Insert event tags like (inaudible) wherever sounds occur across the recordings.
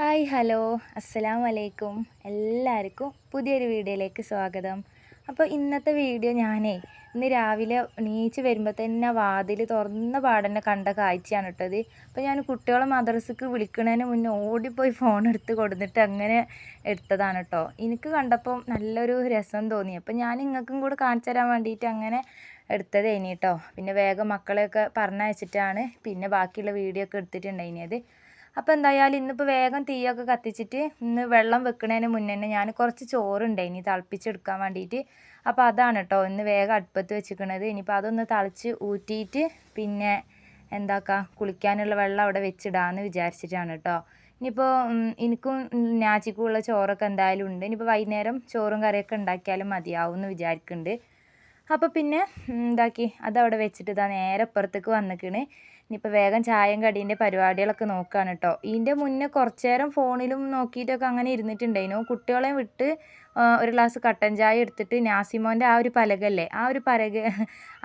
Hi hello. അസ്സലാം വലൈക്കും എല്ലാവർക്കും പുതിയൊരു വീഡിയോയിലേക്ക് സ്വാഗതം. അപ്പോൾ ഇന്നത്തെ വീഡിയോ ഞാനേ ഇന്ന് രാവിലെ നീച്ച് വരുമ്പോൾ തന്നെ വാതിൽ തുറന്ന പാടന്നെ കണ്ട കാഴ്ചയാണ് ഇട്ടത് അപ്പോൾ ഞാൻ കുട്ടികളെ മദ്രസക്ക് വിളിക്കുന്നതിന് മുന്നേ ഓടിപ്പോയി ഫോൺ എടുത്ത് കൊടുത്തിട്ട് അങ്ങനെ എടുത്തതാണ് കേട്ടോ. എനിക്ക് കണ്ടപ്പോൾ നല്ലൊരു രസം തോന്നി. അപ്പോൾ ഞാൻ നിങ്ങൾക്കും കൂടെ കാണിച്ചു തരാൻ വേണ്ടിയിട്ട് അങ്ങനെ എടുത്തത് ഇനി കേട്ടോ. പിന്നെ വേഗം മക്കളെയൊക്കെ പറഞ്ഞയച്ചിട്ടാണ് പിന്നെ ബാക്കിയുള്ള വീഡിയോ ഒക്കെ എടുത്തിട്ടുണ്ടായിനി അപ്പോൾ എന്തായാലും ഇന്നിപ്പോൾ വേഗം തീയൊക്കെ കത്തിച്ചിട്ട് ഇന്ന് വെള്ളം വെക്കുന്നതിന് മുന്നേ തന്നെ ഞാൻ കുറച്ച് ചോറുണ്ടായിനി തിളപ്പിച്ചെടുക്കാൻ വേണ്ടിയിട്ട് അപ്പോൾ അതാണ് കേട്ടോ ഇന്ന് വേഗം അടുപ്പത്ത് വെച്ചിരിക്കണത് ഇനിയിപ്പോൾ അതൊന്ന് തിളച്ച് ഊറ്റിയിട്ട് പിന്നെ എന്താക്കുക കുളിക്കാനുള്ള വെള്ളം അവിടെ വെച്ചിടാമെന്ന് വിചാരിച്ചിട്ടാണ് കേട്ടോ ഇനിയിപ്പോൾ എനിക്കും നാച്ചിക്കുള്ള ചോറൊക്കെ എന്തായാലും ഉണ്ട്. ഇനിയിപ്പോൾ വൈകുന്നേരം ചോറും കറിയൊക്കെ ഉണ്ടാക്കിയാലും മതിയാവും എന്ന് വിചാരിക്കുന്നുണ്ട് അപ്പോൾ പിന്നെ എന്താക്കി അതവിടെ വെച്ചിട്ട് ഇതാ നേരെ അപ്പുറത്തേക്ക് വന്നിക്കണ്. ഇനിയിപ്പോൾ വേഗം ചായയും കടീന്റെ പരിപാടികളൊക്കെ നോക്കുകയാണ് കേട്ടോ ഇതിന്റെ മുന്നേ കുറച്ച് നേരം ഫോണിലും നോക്കിയിട്ടൊക്കെ അങ്ങനെ ഇരുന്നിട്ടുണ്ടായിരുന്നു. കുട്ടികളെ വിട്ട് ഒരു ഗ്ലാസ് കട്ടൻ ചായ എടുത്തിട്ട് നാസിമോന്റെ ആ ഒരു പലകല്ലേ ആ ഒരു പലക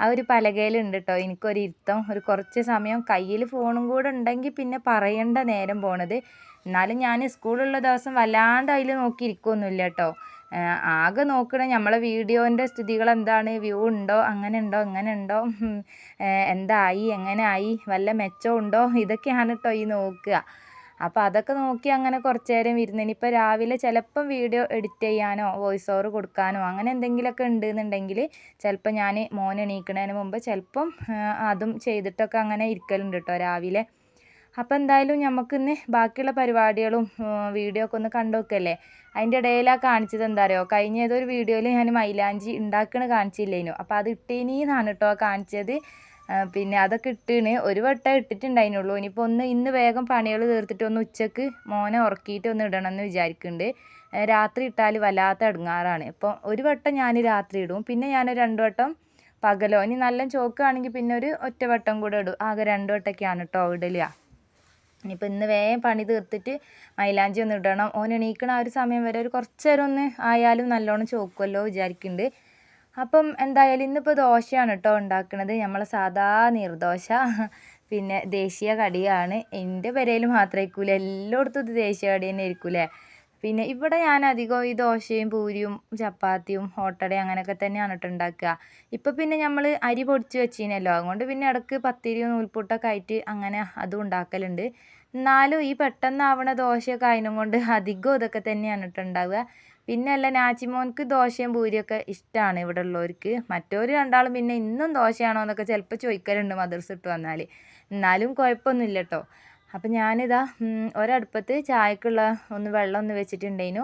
ആ ഒരു പലകയിലുണ്ട് കേട്ടോ എനിക്കൊരു ഇരുത്തം ഒരു കുറച്ച് സമയം കയ്യിൽ ഫോണും കൂടെ ഉണ്ടെങ്കിൽ പിന്നെ പറയേണ്ട നേരം പോണത്. എന്നാലും ഞാൻ സ്കൂളുള്ള ദിവസം വല്ലാണ്ട് അതിൽ നോക്കിയിരിക്കുകയൊന്നുമില്ല കേട്ടോ ആകെ നോക്കണേ നമ്മളെ വീഡിയോന്റെ സ്ഥിതികൾ എന്താണ് വ്യൂ ഉണ്ടോ? അങ്ങനെ ഉണ്ടോ? ഇങ്ങനെ ഉണ്ടോ? എന്തായി? എങ്ങനെ ആയി? വല്ല മെച്ചം ഉണ്ടോ? ഇതൊക്കെയാണ് കേട്ടോ ഈ നോക്കുക. അപ്പോൾ അതൊക്കെ നോക്കി അങ്ങനെ കുറച്ച് നേരം ഇരുന്ന് ഇനിയിപ്പോൾ രാവിലെ ചിലപ്പം വീഡിയോ എഡിറ്റ് ചെയ്യാനോ വോയിസ് ഓവർ കൊടുക്കാനോ അങ്ങനെ എന്തെങ്കിലുമൊക്കെ ഉണ്ടെന്നുണ്ടെങ്കിൽ ചിലപ്പോൾ ഞാൻ മോൻ എണീക്കുന്നതിന് മുമ്പ് ചിലപ്പം അതും ചെയ്തിട്ടൊക്കെ അങ്ങനെ ഇരിക്കലുണ്ട് കേട്ടോ രാവിലെ. അപ്പോൾ എന്തായാലും നമുക്കിന്ന് ബാക്കിയുള്ള പരിപാടികളും വീഡിയോ ഒക്കെ ഒന്ന് കണ്ടു നോക്കല്ലേ അതിന്റെ ഇടയിലാണ് കാണിച്ചത് എന്താ അറിയോ കഴിഞ്ഞ ഏതൊരു വീഡിയോയിൽ ഞാൻ മൈലാഞ്ചി ഉണ്ടാക്കണ കാണിച്ചില്ലേനു. അപ്പോൾ അത് ഇട്ടീനിന്നാണ് കേട്ടോ കാണിച്ചത്. പിന്നെ അതൊക്കെ ഇട്ടിന് ഒരു വട്ടം ഇട്ടിട്ടുണ്ടായിരുന്നുള്ളൂ ഇനിയിപ്പോൾ ഒന്ന് ഇന്ന് വേഗം പണികൾ തീർത്തിട്ട് ഒന്ന് ഉച്ചയ്ക്ക് മോനെ ഉറക്കിയിട്ട് ഒന്ന് ഇടണം എന്ന് വിചാരിക്കുന്നുണ്ട് രാത്രി ഇട്ടാൽ വല്ലാത്ത ഇടങ്ങാറാണ് ഇപ്പോൾ ഒരു വട്ടം ഞാൻ രാത്രി ഇടും. പിന്നെ ഞാൻ രണ്ട് വട്ടം പകലോ. ഇനി നല്ല ചോക്കാണെങ്കിൽ പിന്നെ ഒരു ഒറ്റ വട്ടം കൂടെ ഇടും. ആകെ രണ്ട് വട്ടമൊക്കെയാണ് കേട്ടോ ഇടലുക ഇനിയിപ്പോൾ ഇന്ന് വേഗം പണി തീർത്തിട്ട് മൈലാഞ്ചി ഒന്ന് ഇടണം. ഓൻ എണീക്കണ ആ ഒരു സമയം വരെ ഒരു കുറച്ച് നേരം ഒന്ന് ആയാലും നല്ലോണം ചോക്കുമല്ലോ വിചാരിക്കുന്നുണ്ട് അപ്പം എന്തായാലും ഇന്നിപ്പോൾ ദോശയാണ് കേട്ടോ ഉണ്ടാക്കുന്നത് നമ്മളെ സാധാ നീർദോശ പിന്നെ ദേശീയ കടിയാണ്. എന്റെ പെരയിൽ മാത്രമേ ഇരിക്കൂല എല്ലായിടത്തും ഇത് ദേശീയ കടി തന്നെ ആയിരിക്കൂലേ? പിന്നെ ഇവിടെ ഞാൻ അധികം ഈ ദോശയും പൂരിയും ചപ്പാത്തിയും ഹോട്ടടയും അങ്ങനെയൊക്കെ തന്നെയാണ് കേട്ടോ ഉണ്ടാക്കുക. ഇപ്പം പിന്നെ നമ്മൾ അരി പൊടിച്ച് വെച്ചിനല്ലോ. അതുകൊണ്ട് പിന്നെ ഇടയ്ക്ക് പത്തിരിയും നൂൽപ്പൂട്ടൊക്കെ ആയിട്ട് അങ്ങനെ അതും ഉണ്ടാക്കലുണ്ട്. എന്നാലും ഈ പെട്ടെന്നാവണ ദോശയൊക്കെ അതിനും കൊണ്ട് അധികം ഇതൊക്കെ തന്നെയാണ് കേട്ടോ ഉണ്ടാവുക പിന്നെ അല്ല നാച്ചിമോൻക്ക് ദോശയും പൂരിയൊക്കെ ഇഷ്ടമാണ് ഇവിടെ ഉള്ളവർക്ക് മറ്റൊരു രണ്ടാളും പിന്നെ ഇന്നും ദോശയാണോ എന്നൊക്കെ ചിലപ്പോൾ ചോദിക്കലുണ്ട് മദർസ് ഇട്ട് വന്നാൽ എന്നാലും കുഴപ്പമൊന്നുമില്ല കേട്ടോ അപ്പം ഞാനിതാ ഒരടുപ്പത്ത് ചായക്കുള്ള ഒന്ന് വെള്ളം ഒന്ന് വെച്ചിട്ടുണ്ടേനു.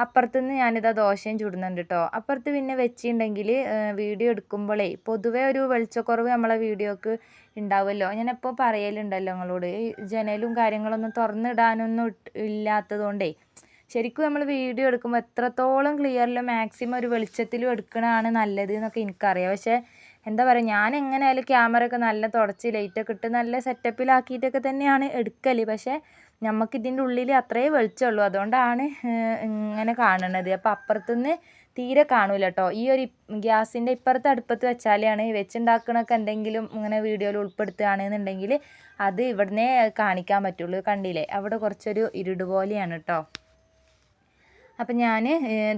അപ്പുറത്തുനിന്ന് ഞാനിതാ ദോശയും ചുടുന്നുണ്ട് കേട്ടോ അപ്പുറത്ത് പിന്നെ വെച്ചിട്ടുണ്ടെങ്കിൽ വീഡിയോ എടുക്കുമ്പോഴേ പൊതുവേ ഒരു വെളിച്ചക്കുറവ് നമ്മളെ വീഡിയോക്ക് ഉണ്ടാവുമല്ലോ ഞാൻ എപ്പോൾ പറയലുണ്ടല്ലോ നിങ്ങളോട് ജനലും കാര്യങ്ങളൊന്നും തുറന്നിടാനൊന്നും ഇല്ലാത്തതുകൊണ്ടേ ശരിക്കും നമ്മൾ വീഡിയോ എടുക്കുമ്പോൾ എത്രത്തോളം ക്ലിയറിൽ മാക്സിമം ഒരു വെളിച്ചത്തിലും എടുക്കണതാണ് നല്ലത് എന്നൊക്കെ എനിക്കറിയാം. പക്ഷേ എന്താ പറയുക ഞാൻ എങ്ങനെയായാലും ക്യാമറ ഒക്കെ നല്ല തുടച്ച് ലൈറ്റൊക്കെ ഇട്ട് നല്ല സെറ്റപ്പിലാക്കിയിട്ടൊക്കെ തന്നെയാണ് എടുക്കൽ പക്ഷേ നമുക്ക് ഇതിന്റെ ഉള്ളിൽ അത്രയേ വെളിച്ചമുള്ളൂ. അതുകൊണ്ടാണ് ഇങ്ങനെ കാണുന്നത് അപ്പോൾ അപ്പുറത്തുനിന്ന് തീരെ കാണൂല കേട്ടോ ഈ ഒരു ഗ്യാസിന്റെ ഇപ്പുറത്തെ അടുപ്പത്ത് വെച്ചാലാണ് വെച്ചുണ്ടാക്കണൊക്കെ എന്തെങ്കിലും ഇങ്ങനെ വീഡിയോയിൽ ഉൾപ്പെടുത്തുകയാണെന്നുണ്ടെങ്കിൽ അത് ഇവിടുന്നേ കാണിക്കാൻ പറ്റുള്ളൂ. കണ്ടില്ലേ? അവിടെ കുറച്ചൊരു ഇരുട് പോലെയാണ് കേട്ടോ അപ്പം ഞാൻ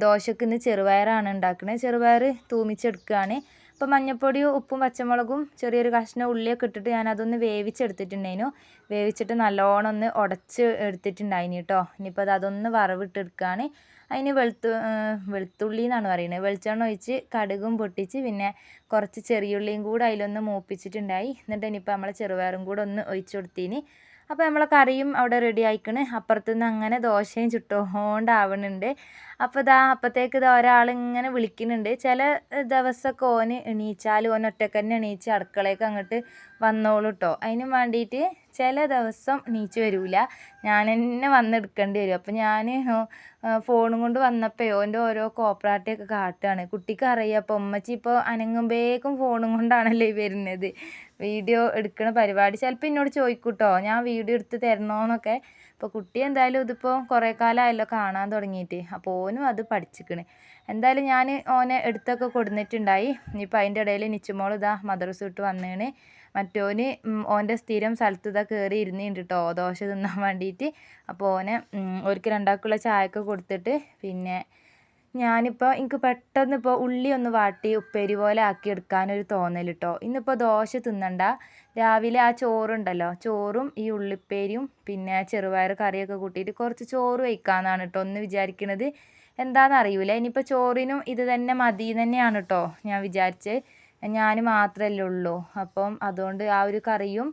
ദോശക്ക് ഇന്ന് ചെറുപയറാണ് ഉണ്ടാക്കുന്നത് ചെറുപയർ തൂമിച്ചെടുക്കുകയാണ്. അപ്പോൾ മഞ്ഞൾപ്പൊടിയും ഉപ്പും പച്ചമുളകും ചെറിയൊരു കഷ്ണം ഉള്ളിയൊക്കെ ഇട്ടിട്ട് ഞാൻ അതൊന്ന് വേവിച്ചെടുത്തിട്ടുണ്ടായിരുന്നു. വേവിച്ചിട്ട് നല്ലോണം ഒന്ന് ഉടച്ച് എടുത്തിട്ടുണ്ടായിന് കേട്ടോ. ഇനിയിപ്പോൾ അത് അതൊന്ന് വറവിട്ടെടുക്കുകയാണ് അതിന് വെളുത്തു വെളുത്തുള്ളി എന്നാണ് പറയുന്നത്. വെളിച്ചെണ്ണ ഒഴിച്ച് കടുകും പൊട്ടിച്ച് പിന്നെ കുറച്ച് ചെറിയുള്ളിയും കൂടെ അതിലൊന്ന് മൂപ്പിച്ചിട്ടുണ്ടായി. എന്നിട്ട് ഇനിയിപ്പോൾ നമ്മൾ ചെറുപയറും കൂടെ ഒന്ന് ഒഴിച്ചു കൊടുത്തിന്. അപ്പോൾ നമ്മളെ കറിയും അവിടെ റെഡി ആയിക്കണ്. അപ്പുറത്തുനിന്ന് അങ്ങനെ ദോശയും ചുട്ടുകൊണ്ടാവണുണ്ട് അപ്പോൾ ഇതാ അപ്പത്തേക്ക് ഇതാ ഒരാൾ ഇങ്ങനെ വിളിക്കുന്നുണ്ട്. ചില ദിവസമൊക്കെ ഓന് എണീച്ചാൽ ഓൻ ഒറ്റയ്ക്ക് തന്നെ എണീച്ച് അടുക്കളയൊക്കെ അങ്ങോട്ട് വന്നോളൂ കേട്ടോ അതിന് വേണ്ടിയിട്ട് ചില ദിവസം എണീച്ച് വരില്ല ഞാൻ തന്നെ വന്നെടുക്കേണ്ടി വരും. അപ്പോൾ ഞാൻ ഫോണും കൊണ്ട് വന്നപ്പോൾ ഓന്റെ ഓരോ കോപ്പറാട്ടിയൊക്കെ കാട്ടുകയാണ് കുട്ടിക്ക് അറിയാം. അപ്പോൾ ഉമ്മച്ചി ഇപ്പോൾ അനങ്ങുമ്പോഴേക്കും ഫോണും കൊണ്ടാണല്ലേ വരുന്നത്. വീഡിയോ എടുക്കുന്ന പരിപാടി. ചിലപ്പോൾ എന്നോട് ചോദിക്കൂട്ടോ ഞാൻ വീഡിയോ എടുത്ത് തരണോന്നൊക്കെ. അപ്പോൾ കുട്ടി എന്തായാലും ഇതിപ്പോൾ കുറേ കാലമായല്ലോ കാണാൻ തുടങ്ങിയിട്ട് അപ്പോൾ ഓനും അത് പഠിച്ചിക്കണ്. എന്തായാലും ഞാൻ ഓനെ എടുത്തൊക്കെ കൊടുന്നിട്ടുണ്ടായി. ഇനിയിപ്പോൾ അതിന്റെ ഇടയിൽ നിച്ചുമോൾ ഇതാ മദ്രസ് വിട്ട് വന്നേണ്. മറ്റോന് ഓന്റെ സ്ഥിരം സ്ഥലത്ത് ഇതാ കയറി ഇരുന്നിട്ടുണ്ട് കേട്ടോ ദോശ തിന്നാൻ വേണ്ടിയിട്ട് അപ്പോൾ ഓനെ ഒരിക്കൽ രണ്ടാൾക്കുള്ള ചായയൊക്കെ കൊടുത്തിട്ട് പിന്നെ ഞാനിപ്പോൾ എനിക്ക് പെട്ടെന്ന് ഇപ്പോൾ ഉള്ളി ഒന്ന് വാട്ടി ഉപ്പേരി പോലെ ആക്കി എടുക്കാനൊരു തോന്നൽ കേട്ടോ ഇന്നിപ്പോൾ ദോശ തിന്നണ്ട. രാവിലെ ആ ചോറുണ്ടല്ലോ. ചോറും ഈ ഉള്ളിപ്പേരിയും പിന്നെ ചെറുപയർ കറിയൊക്കെ കൂട്ടിയിട്ട് കുറച്ച് ചോറ് വയ്ക്കാമെന്നാണ് കേട്ടോ ഒന്ന് വിചാരിക്കണത്. എന്താണെന്ന് അറിയില്ല ഇനിയിപ്പോൾ ചോറിനും ഇത് തന്നെ മതി തന്നെയാണ് കേട്ടോ ഞാൻ വിചാരിച്ച്. ഞാൻ മാത്രമല്ലേ ഉള്ളൂ. അപ്പം അതുകൊണ്ട് ആ ഒരു കറിയും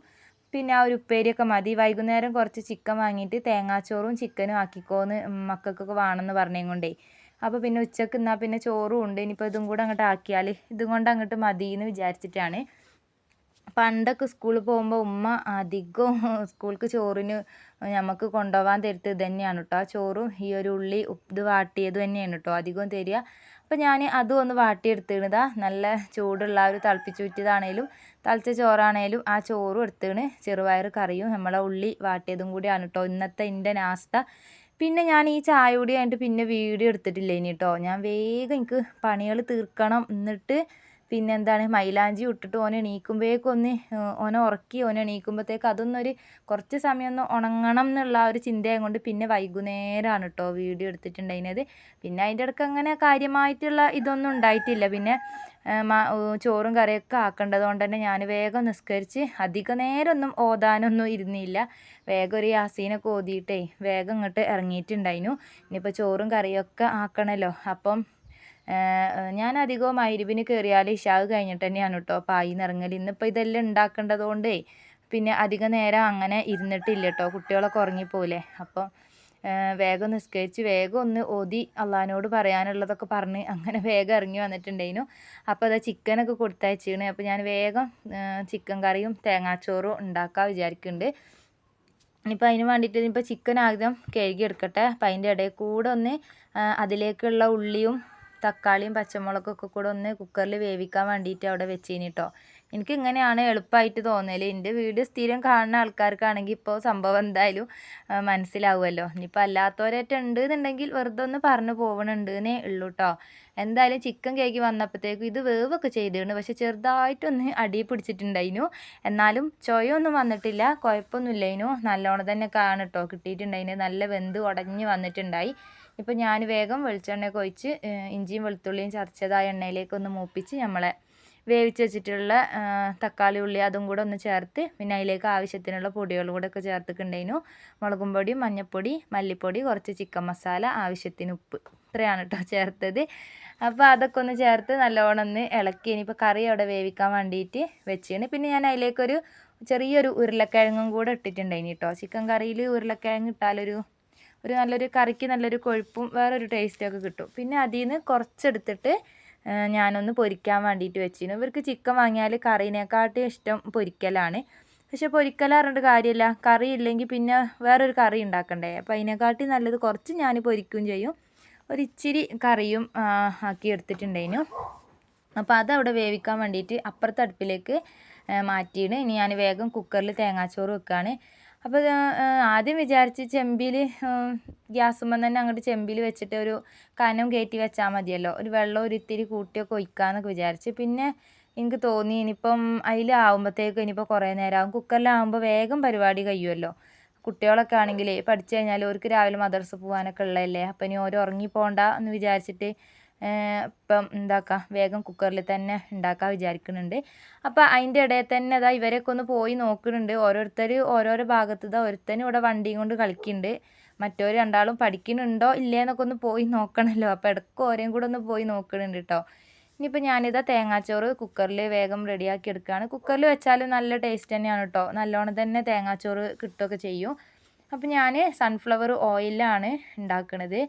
പിന്നെ ആ ഒരു ഉപ്പേരിയൊക്കെ മതി. വൈകുന്നേരം കുറച്ച് ചിക്കൻ വാങ്ങിയിട്ട് തേങ്ങാച്ചോറും ചിക്കനും ആക്കിക്കോന്ന് മക്കൾക്കൊക്കെ വേണമെന്ന് പറഞ്ഞേം കൊണ്ടേ അപ്പോൾ പിന്നെ ഉച്ചയ്ക്ക് എന്നാൽ പിന്നെ ചോറും ഉണ്ട്. ഇനിയിപ്പോൾ ഇതും കൂടെ അങ്ങോട്ട് ആക്കിയാൽ ഇതും കൊണ്ട് അങ്ങോട്ട് മതി എന്ന് വിചാരിച്ചിട്ടാണ്. പണ്ടൊക്കെ സ്കൂളിൽ പോകുമ്പോൾ ഉമ്മ അധികം സ്കൂൾക്ക് ചോറിന് നമുക്ക് കൊണ്ടുപോകാൻ തരുത്ത് ഇത് തന്നെയാണ് കേട്ടോ ആ ചോറും ഈ ഒരു ഉള്ളി ഇത് വാട്ടിയത് തന്നെയാണ് കേട്ടോ അധികം തരിക. അപ്പോൾ ഞാൻ അതും ഒന്ന് വാട്ടിയെടുത്തിരുന്നതാ നല്ല ചൂടുള്ള ഒരു തിളപ്പിച്ചൂറ്റിയതാണേലും തിളച്ച ചോറാണേലും ആ ചോറും എടുത്തിണ്. ചെറുപയർ കറിയും നമ്മളെ ഉള്ളി വാട്ടിയതും കൂടിയാണ് കേട്ടോ ഇന്നത്തെ എന്റെ നാസ്ത. പിന്നെ ഞാൻ ഈ ചായ കൂടി കഴിഞ്ഞിട്ട് പിന്നെ വീഡിയോ എടുത്തിട്ടില്ല ഇനി കേട്ടോ ഞാൻ വേഗം എനിക്ക് പണികൾ തീർക്കണം. എന്നിട്ട് പിന്നെ എന്താണ് മൈലാഞ്ചി ഇട്ടിട്ട് ഓനെ എണീക്കുമ്പോഴേക്കൊന്ന് ഓനെ ഉറക്കി ഓനെ എണീക്കുമ്പോഴത്തേക്ക് അതൊന്നൊരു കുറച്ച് സമയം ഒന്ന് ഉണങ്ങണം എന്നുള്ള ആ ഒരു ചിന്തയും കൊണ്ട് പിന്നെ വൈകുന്നേരമാണ് കേട്ടോ വീഡിയോ എടുത്തിട്ടുണ്ടായിരുന്നത്. പിന്നെ അതിന്റെ ഇടയ്ക്ക് അങ്ങനെ കാര്യമായിട്ടുള്ള ഇതൊന്നും ഉണ്ടായിട്ടില്ല. പിന്നെ ചോറും കറിയൊക്കെ ആക്കേണ്ടത് കൊണ്ട് തന്നെ ഞാൻ വേഗം നിസ്കരിച്ച് അധിക നേരമൊന്നും ഓതാനൊന്നും ഇരുന്നില്ല. വേഗം ഒരു യാസീനൊക്കെ ഓതിയിട്ടേ വേഗം ഇങ്ങോട്ട് ഇറങ്ങിയിട്ടുണ്ടായിരുന്നു ഇനിയിപ്പോൾ ചോറും കറിയൊക്കെ ആക്കണമല്ലോ അപ്പം ഞാൻ അധികവും മൈരുവിന് കയറിയാൽ ഇഷാവ് കഴിഞ്ഞിട്ട് തന്നെയാണ് കേട്ടോ പായിന്ന് ഇറങ്ങൽ ഇന്നിപ്പോൾ ഇതെല്ലാം ഉണ്ടാക്കേണ്ടത് കൊണ്ടേ പിന്നെ അധിക നേരം അങ്ങനെ ഇരുന്നിട്ടില്ല കേട്ടോ കുട്ടികളൊക്കെ ഉറങ്ങിപ്പോലെ അപ്പോൾ വേഗം നിസ്കരിച്ച് വേഗം ഒന്ന് ഓതി അള്ളഹാനോട് പറയാനുള്ളതൊക്കെ പറഞ്ഞ് അങ്ങനെ (laughs) വേഗം ഇറങ്ങി വന്നിട്ടുണ്ടായിരുന്നു. അപ്പോൾ അതാ ചിക്കനൊക്കെ കൊടുത്തയച്ചിരുന്നു അപ്പോൾ ഞാൻ വേഗം ചിക്കൻ കറിയും തേങ്ങാച്ചോറും ഉണ്ടാക്കാൻ വിചാരിക്കുന്നുണ്ട് ഇനിയിപ്പോൾ അതിന് വേണ്ടിയിട്ട് ഇനിയിപ്പോൾ ചിക്കൻ ആദ്യം കഴുകി എടുക്കട്ടെ അപ്പം അതിന്റെ ഇടയിൽ കൂടെ ഒന്ന് അതിലേക്കുള്ള ഉള്ളിയും തക്കാളിയും പച്ചമുളകൊക്കെ കൂടെ ഒന്ന് കുക്കറിൽ വേവിക്കാൻ വേണ്ടിയിട്ട് അവിടെ വെച്ചീനി കേട്ടോ എനിക്ക് ഇങ്ങനെയാണ് എളുപ്പമായിട്ട് തോന്നൽ എന്റെ വീഡിയോ സ്ഥിരം കാണുന്ന ആൾക്കാർക്കാണെങ്കിൽ ഇപ്പോൾ സംഭവം എന്തായാലും മനസ്സിലാവുമല്ലോ. ഇനിയിപ്പോൾ അല്ലാത്തവരായിട്ട് ഉണ്ട് എന്നുണ്ടെങ്കിൽ വെറുതെ ഒന്ന് പറഞ്ഞു പോകണുണ്ട് എന്നേ ഉള്ളൂ കേട്ടോ എന്തായാലും ചിക്കൻ കേക്ക് വന്നപ്പോഴത്തേക്കും ഇത് വേവൊക്കെ ചെയ്തിരുന്നു. പക്ഷെ ചെറുതായിട്ടൊന്ന് അടി പിടിച്ചിട്ടുണ്ടായിരുന്നു. എന്നാലും ചൊയൊന്നും വന്നിട്ടില്ല. കുഴപ്പമൊന്നുമില്ലായിരുന്നു. നല്ലോണം തന്നെ കാണും കേട്ടോ കിട്ടിയിട്ടുണ്ടായിന് നല്ല വെന്ത് ഉടഞ്ഞ് വന്നിട്ടുണ്ടായി. ഇപ്പോൾ ഞാൻ വേഗം വെളിച്ചെണ്ണയൊക്കെ ഒഴിച്ച് ഇഞ്ചിയും വെളുത്തുള്ളിയും ചതച്ചതായ എണ്ണയിലേക്കൊന്ന് മൂപ്പിച്ച് നമ്മളെ വേവിച്ച് വെച്ചിട്ടുള്ള തക്കാളി ഉള്ളി അതും കൂടെ ഒന്ന് ചേർത്ത് പിന്നെ അതിലേക്ക് ആവശ്യത്തിനുള്ള പൊടികളും കൂടെ ഒക്കെ ചേർത്തിട്ടുണ്ടായിരുന്നു. മുളകും പൊടി മഞ്ഞൾപ്പൊടി മല്ലിപ്പൊടി കുറച്ച് ചിക്കൻ മസാല ആവശ്യത്തിന് ഉപ്പ്. ഇത്രയാണ് കേട്ടോ ചേർത്തത്. അപ്പോൾ അതൊക്കെ ഒന്ന് ചേർത്ത് നല്ലോണം ഒന്ന് ഇളക്കി. ഇനിയിപ്പോൾ കറി അവിടെ വേവിക്കാൻ വേണ്ടിയിട്ട് വെച്ചാണ്. പിന്നെ ഞാൻ അതിലേക്കൊരു ചെറിയൊരു ഉരുളക്കിഴങ്ങും കൂടെ ഇട്ടിട്ടുണ്ടായിന് കേട്ടോ ചിക്കൻ കറിയിൽ ഉരുളക്കിഴങ്ങ് ഇട്ടാലൊരു ഒരു നല്ലൊരു കറിക്ക് നല്ലൊരു കൊഴുപ്പും വേറൊരു ടേസ്റ്റൊക്കെ കിട്ടും. പിന്നെ അതിൽ നിന്ന് കുറച്ചെടുത്തിട്ട് ഞാനൊന്ന് പൊരിക്കാൻ വേണ്ടിയിട്ട് വെച്ചിരുന്നു. ഇവർക്ക് ചിക്കൻ വാങ്ങിയാൽ കറീനെക്കാട്ടും ഇഷ്ടം പൊരിക്കലാണ്. പക്ഷെ പൊരിക്കൽ പറഞ്ഞിട്ട് കാര്യമില്ല. കറി ഇല്ലെങ്കിൽ പിന്നെ വേറൊരു കറി ഉണ്ടാക്കണ്ടേ? അപ്പോൾ അതിനെക്കാട്ടി നല്ലത് കുറച്ച് ഞാൻ പൊരിക്കുകയും ചെയ്യും. ഒരു ഇച്ചിരി കറിയും ആക്കി എടുത്തിട്ടുണ്ടായിരുന്നു. അപ്പോൾ അതവിടെ വേവിക്കാൻ വേണ്ടിയിട്ട് അപ്പുറത്തെ അടുപ്പിലേക്ക് മാറ്റിയിട്ട് ഇനി ഞാൻ വേഗം കുക്കറിൽ തേങ്ങാച്ചോറ് വെക്കുകയാണ് അപ്പോൾ ആദ്യം വിചാരിച്ച് ചെമ്പിൽ ഗ്യാസുമ്മ തന്നെ അങ്ങോട്ട് ചെമ്പിൽ വെച്ചിട്ട് ഒരു കനം കയറ്റി വെച്ചാൽ മതിയല്ലോ. ഒരു വെള്ളം ഒരു ഇത്തിരി കൂട്ടിയൊക്കെ ഒഴിക്കാമെന്നൊക്കെ വിചാരിച്ച്. പിന്നെ എനിക്ക് തോന്നി ഇനിയിപ്പം അതിലാവുമ്പോഴത്തേക്കും ഇനിയിപ്പോൾ കുറേ നേരമാകും കുക്കറിലാവുമ്പോൾ വേഗം പരിപാടി കഴിയുമല്ലോ. കുട്ടികളൊക്കെ ആണെങ്കിലേ പഠിച്ചു കഴിഞ്ഞാൽ അവർക്ക് രാവിലെ മദർസ് പോകാനൊക്കെ ഉള്ളതല്ലേ? അപ്പം ഇനി ഓരോ ഉറങ്ങി പോകണ്ട എന്ന് വിചാരിച്ചിട്ട് ഇപ്പം എന്താക്കാം വേഗം കുക്കറിൽ തന്നെ ഉണ്ടാക്കാൻ വിചാരിക്കുന്നുണ്ട്. അപ്പോൾ അതിന്റെ ഇടയിൽ തന്നെ അതാ ഇവരൊക്കെ ഒന്ന് പോയി നോക്കുന്നുണ്ട്. ഓരോരുത്തർ ഓരോരോ ഭാഗത്ത് ഇതാ ഒരുത്തനും ഇവിടെ വണ്ടിയും കൊണ്ട് കളിക്കുന്നുണ്ട്. മറ്റവർ രണ്ടാളും പഠിക്കുന്നുണ്ടോ ഇല്ലേന്നൊക്കെ ഒന്ന് പോയി നോക്കണമല്ലോ അപ്പോൾ ഇടയ്ക്ക് ഓരെയും കൂടെ ഒന്ന് പോയി നോക്കുന്നുണ്ട് കേട്ടോ ഇനിയിപ്പോൾ ഞാനിതാ തേങ്ങാച്ചോറ് കുക്കറിൽ വേഗം റെഡിയാക്കി എടുക്കുകയാണ് കുക്കറിൽ വെച്ചാൽ നല്ല ടേസ്റ്റ് തന്നെയാണ് കേട്ടോ നല്ലോണം തന്നെ തേങ്ങാച്ചോറ് കിട്ടുകയൊക്കെ ചെയ്യും. അപ്പോൾ ഞാൻ സൺഫ്ലവർ ഓയിലാണ് ഉണ്ടാക്കുന്നത്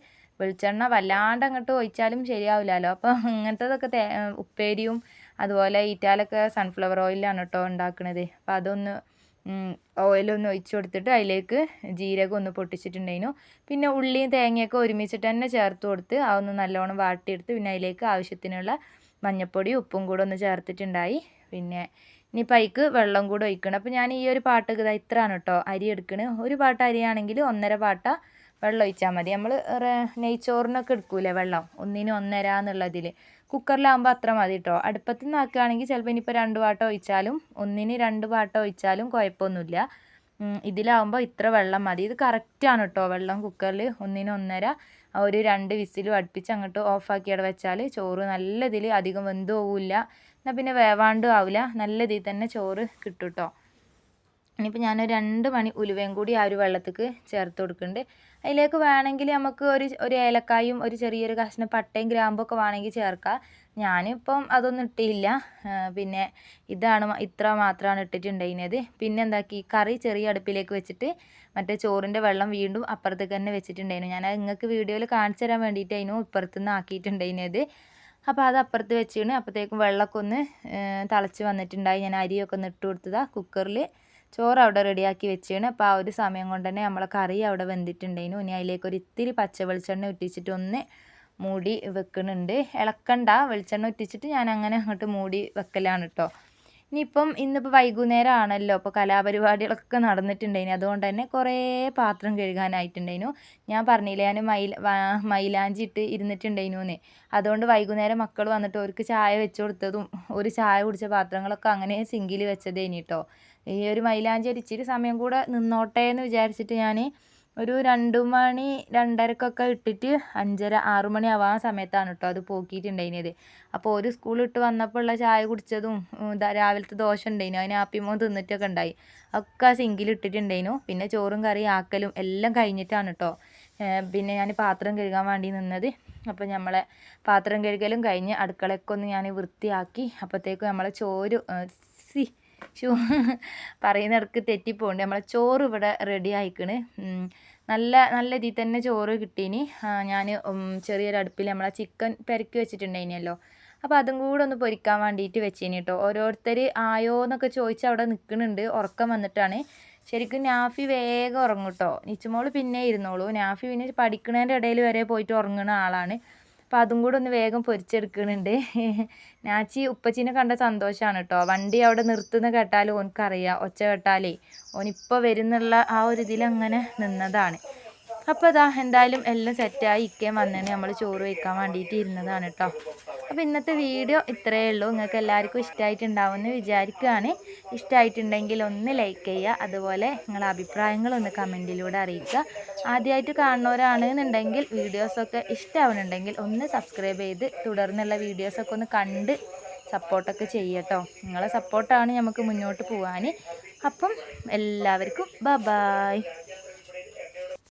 വെളിച്ചെണ്ണ വല്ലാണ്ട് അങ്ങോട്ട് ഒഴിച്ചാലും ശരിയാവില്ലല്ലോ. അപ്പോൾ ഇങ്ങനത്തതൊക്കെ തേ ഉപ്പേരിയും അതുപോലെ ഈറ്റാലൊക്കെ സൺഫ്ലവർ ഓയിലാണ് കേട്ടോ ഉണ്ടാക്കുന്നത് അപ്പോൾ അതൊന്ന് ഓയിലൊന്ന് ഒഴിച്ച് കൊടുത്തിട്ട് അതിലേക്ക് ജീരകം ഒന്ന് പൊട്ടിച്ചിട്ടുണ്ടായിരുന്നു. പിന്നെ ഉള്ളിയും തേങ്ങയൊക്കെ ഒരുമിച്ചിട്ട് തന്നെ ചേർത്ത് കൊടുത്ത് അതൊന്ന് നല്ലോണം വാട്ടിയെടുത്ത് പിന്നെ അതിലേക്ക് ആവശ്യത്തിനുള്ള മഞ്ഞൾപ്പൊടി ഉപ്പും കൂടെ ഒന്ന് ചേർത്തിട്ടുണ്ടായി. പിന്നെ ഇനി പൈക്ക് വെള്ളം കൂടെ ഒഴിക്കണം. അപ്പോൾ ഞാൻ ഈ ഒരു പാട്ട് ഇതാ ഇത്രയാണ് കേട്ടോ അരി എടുക്കണത് ഒരു പാട്ട അരിയാണെങ്കിൽ ഒന്നര പാട്ട വെള്ളം ഒഴിച്ചാൽ മതി. നമ്മൾ നെയ്ച്ചോറിനൊക്കെ എടുക്കൂലേ വെള്ളം? ഒന്നിന് ഒന്നര എന്നുള്ളതിൽ കുക്കറിലാകുമ്പോൾ അത്ര മതി കേട്ടോ അടുപ്പത്ത് നിന്ന് ആക്കുകയാണെങ്കിൽ ചിലപ്പോൾ ഇനിയിപ്പോൾ രണ്ട് പാട്ടം ഒഴിച്ചാലും ഒന്നിന് രണ്ട് പാട്ടം ഒഴിച്ചാലും കുഴപ്പമൊന്നുമില്ല. ഇതിലാവുമ്പോൾ ഇത്ര വെള്ളം മതി. ഇത് കറക്റ്റാണ് കേട്ടോ വെള്ളം കുക്കറിൽ ഒന്നിന് ഒന്നര ഒരു രണ്ട് വിസിലും അടുപ്പിച്ച് അങ്ങോട്ട് ഓഫാക്കി അവിടെ വെച്ചാൽ ചോറ് നല്ല ഇതിൽ അധികം വെന്ത് പോകില്ല എന്നാൽ പിന്നെ വേവാണ്ടും ആവില്ല നല്ല ഇതിൽ തന്നെ ചോറ് കിട്ടും കേട്ടോ ഇനിയിപ്പോൾ ഞാനൊരു രണ്ട് മണി ഉലുവയും കൂടി ആ ഒരു വെള്ളത്തേക്ക് ചേർത്ത് കൊടുക്കുന്നുണ്ട്. അതിലേക്ക് വേണമെങ്കിൽ നമുക്ക് ഒരു ഒരു ഏലക്കായും ഒരു ചെറിയൊരു കഷ്ണം പട്ടയും ഗ്രാമ്പൊക്കെ വേണമെങ്കിൽ ചേർക്കാം. ഞാനിപ്പം അതൊന്നും ഇട്ടില്ല പിന്നെ ഇതാണ് ഇത്ര മാത്രമാണ് ഇട്ടിട്ടുണ്ടായിരുന്നത്. പിന്നെ എന്താക്കി കറി ചെറിയ അടുപ്പിലേക്ക് വെച്ചിട്ട് മറ്റേ ചോറിന്റെ വെള്ളം വീണ്ടും അപ്പുറത്തേക്ക് തന്നെ വെച്ചിട്ടുണ്ടായിരുന്നു. ഞാൻ നിങ്ങൾക്ക് വീഡിയോയിൽ കാണിച്ചു തരാൻ വേണ്ടിയിട്ടായിരുന്നു ഇപ്പുറത്തുനിന്ന് ആക്കിയിട്ടുണ്ടായിരുന്നത്. അപ്പോൾ അത് അപ്പുറത്ത് വെച്ചിട്ട് അപ്പോഴത്തേക്കും വെള്ളമൊക്കെ ഒന്ന് തിളച്ച് വന്നിട്ടുണ്ടായി. ഞാൻ അരിയൊക്കെ ഒന്ന് ഇട്ട് കൊടുത്തതാണ് കുക്കറിൽ. ചോറ് അവിടെ റെഡിയാക്കി വെച്ചാണ് അപ്പോൾ ആ ഒരു സമയം കൊണ്ട് തന്നെ നമ്മളെ കറി അവിടെ വെന്തിട്ടുണ്ടായിരുന്നു ഇനി അതിലേക്ക് ഒരു ഇത്തിരി പച്ച വെളിച്ചെണ്ണ ഉറ്റിച്ചിട്ട് ഒന്ന് മൂടി വെക്കുന്നുണ്ട് ഇളക്കണ്ട. വെളിച്ചെണ്ണ ഉറ്റിച്ചിട്ട് ഞാൻ അങ്ങനെ അങ്ങോട്ട് മൂടി വെക്കലാണ് കേട്ടോ ഇനിയിപ്പം ഇന്നിപ്പോൾ വൈകുന്നേരം ആണല്ലോ അപ്പോൾ കലാപരിപാടികളൊക്കെ നടന്നിട്ടുണ്ടായിന്. അതുകൊണ്ട് തന്നെ കുറേ പാത്രം കഴുകാനായിട്ടുണ്ടായിരുന്നു ഞാൻ പറഞ്ഞില്ല ഞാൻ മൈല മൈലാഞ്ചി ഇട്ട് ഇരുന്നിട്ടുണ്ടായിരുന്നു അതുകൊണ്ട് വൈകുന്നേരം മക്കൾ വന്നിട്ട് അവർക്ക് ചായ വെച്ച് കൊടുത്തതും ഒരു ചായ കുടിച്ച പാത്രങ്ങളൊക്കെ അങ്ങനെ സിങ്കിൽ വെച്ചതേനി കേട്ടോ ഈ ഒരു മൈലാഞ്ചി ഇച്ചിരി സമയം കൂടെ നിന്നോട്ടെ എന്ന് വിചാരിച്ചിട്ട് ഞാൻ ഒരു രണ്ട് മണി രണ്ടരക്കൊക്കെ ഇട്ടിട്ട് അഞ്ചര ആറു മണി ആവാൻ സമയത്താണ് കേട്ടോ അത് പോക്കിയിട്ടുണ്ടായിനത് അപ്പോൾ ഒരു സ്കൂൾ ഇട്ട് വന്നപ്പോൾ ഉള്ള ചായ കുടിച്ചതും രാവിലത്തെ ദോശ ഉണ്ടായിനു അതിന് ആപ്പിമോ തിന്നിട്ടൊക്കെ ഉണ്ടായി. ഒക്കെ ആ സിങ്കിൽ ഇട്ടിട്ടുണ്ടായിനു പിന്നെ ചോറും കറി ആക്കലും എല്ലാം കഴിഞ്ഞിട്ടാണ് കേട്ടോ. പിന്നെ ഞാൻ പാത്രം കഴുകാൻ വേണ്ടി നിന്നത്. അപ്പോൾ നമ്മളെ പാത്രം കഴുകലും കഴിഞ്ഞ് അടുക്കളയൊക്കെ ഒന്ന് ഞാൻ വൃത്തിയാക്കി അപ്പോഴത്തേക്കും നമ്മളെ ചോറ് സി പറയുന്ന ഇടയ്ക്ക് തെറ്റിപ്പോണ്ട് നമ്മളെ ചോറ് ഇവിടെ റെഡി ആയിക്കണ്. നല്ല നല്ല ഇതിൽ തന്നെ ചോറ് കിട്ടീനി. ഞാൻ ചെറിയൊരു അടുപ്പിൽ നമ്മളെ ചിക്കൻ പെരക്കി വെച്ചിട്ടുണ്ടായിനല്ലോ. അപ്പോൾ അതും കൂടെ ഒന്ന് പൊരിക്കാൻ വേണ്ടിയിട്ട് വെച്ചേനി കേട്ടോ ഓരോരുത്തർ ആയോ എന്നൊക്കെ ചോദിച്ച് അവിടെ നിൽക്കുന്നുണ്ട് ഉറക്കം വന്നിട്ടാണ്. ശരിക്കും നാഫി വേഗം ഉറങ്ങും കേട്ടോ നിച്ചുമോൾ പിന്നെ ഇരുന്നോളൂ. നാഫി പിന്നെ പഠിക്കുന്നതിന്റെ ഇടയിൽ വരെ പോയിട്ട് ഉറങ്ങുന്ന ആളാണ്. അപ്പോൾ അതും കൂടെ ഒന്ന് വേഗം പൊരിച്ചെടുക്കുന്നുണ്ട് (laughs) നാച്ചി ഉപ്പച്ചീനെ കണ്ട സന്തോഷമാണ് കേട്ടോ വണ്ടി അവിടെ നിർത്തുന്ന കേട്ടാൽ ഓനക്കറിയാം ഒച്ച കേട്ടാലേ ഓനിപ്പോൾ വരുന്നുള്ള ആ ഒരു ഇതിലങ്ങനെ നിന്നതാണ്. അപ്പോൾ ഇതാ എന്തായാലും എല്ലാം സെറ്റായി ഇക്കേം വന്നതിന് നമ്മൾ ചോറ് വയ്ക്കാൻ വേണ്ടിയിട്ട് ഇരുന്നതാണ് കേട്ടോ അപ്പോൾ ഇന്നത്തെ വീഡിയോ ഇത്രയേ ഉള്ളൂ. നിങ്ങൾക്ക് എല്ലാവർക്കും ഇഷ്ടമായിട്ടുണ്ടാവുമെന്ന് വിചാരിക്കുകയാണ് ഇഷ്ടമായിട്ടുണ്ടെങ്കിൽ ഒന്ന് ലൈക്ക് ചെയ്യുക. അതുപോലെ നിങ്ങളുടെ അഭിപ്രായങ്ങളൊന്ന് കമന്റിലൂടെ അറിയിക്കുക. ആദ്യമായിട്ട് കാണുന്നവരാണെന്നുണ്ടെങ്കിൽ വീഡിയോസൊക്കെ ഇഷ്ടമാവുന്നുണ്ടെങ്കിൽ ഒന്ന് സബ്സ്ക്രൈബ് ചെയ്ത് തുടർന്നുള്ള വീഡിയോസൊക്കെ ഒന്ന് കണ്ട് സപ്പോർട്ടൊക്കെ ചെയ്യട്ടോ നിങ്ങളെ സപ്പോർട്ടാണ് നമുക്ക് മുന്നോട്ട് പോകാൻ അപ്പം എല്ലാവർക്കും ബ ബായ്